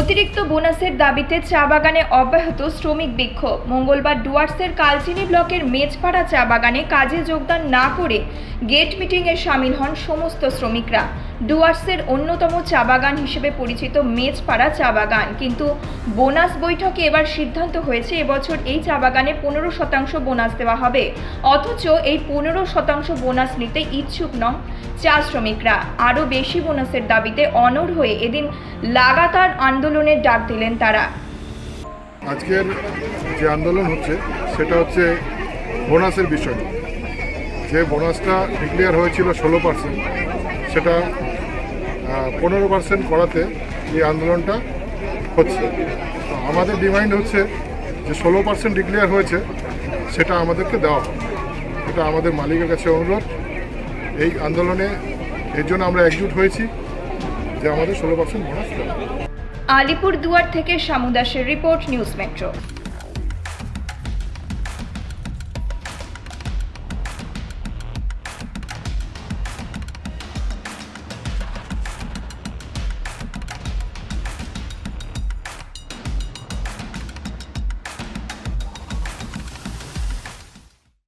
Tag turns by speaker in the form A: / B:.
A: অতিরিক্ত বোনাসের দাবিতে চা বাগানে অব্যাহত শ্রমিক বিক্ষোভ। মঙ্গলবার ডুয়ার্সের কালচিনি ব্লকের মেজপাড়া চা বাগানে কাজে যোগদান না করে গেট মিটিংয়ে সামিল হন সমস্ত শ্রমিকরা। ডুয়ার্সের অন্যতম চা বাগান হিসেবে পরিচিত মেজপাড়া চা বাগান কিন্তু বোনাস বৈঠকে এবার সিদ্ধান্ত হয়েছে, এবছর এই চা বাগানে পনেরো শতাংশ বোনাস দেওয়া হবে। অথচ এই পনেরো শতাংশ বোনাস নিতে ইচ্ছুক নন চা শ্রমিকরা। আরও বেশি বোনাসের দাবিতে অনড় হয়ে এদিন লাগাতার আন্দোলনের ডাক দিলেন তারা।
B: আজকের যে আন্দোলন হচ্ছে, সেটা হচ্ছে বোনাসের বিষয়। যে বোনাসটা ডিক্লেয়ার হয়েছিল ষোলো পার্সেন্ট সেটা পনেরো পার্সেন্ট করাতে এই আন্দোলনটা হচ্ছে। আমাদের ডিমান্ড হচ্ছে যে ষোলো পার্সেন্ট ডিক্লেয়ার হয়েছে, সেটা আমাদেরকে দেওয়া এটা আমাদের মালিকের কাছে অনুরোধ। এই আন্দোলনে এর জন্য আমরা একজুট হয়েছি যে আমাদের ষোলো পার্সেন্ট বোনাস
A: আলিপুর দুয়ার থেকে শামু দাসের রিপোর্ট, নিউজ মেট্রো।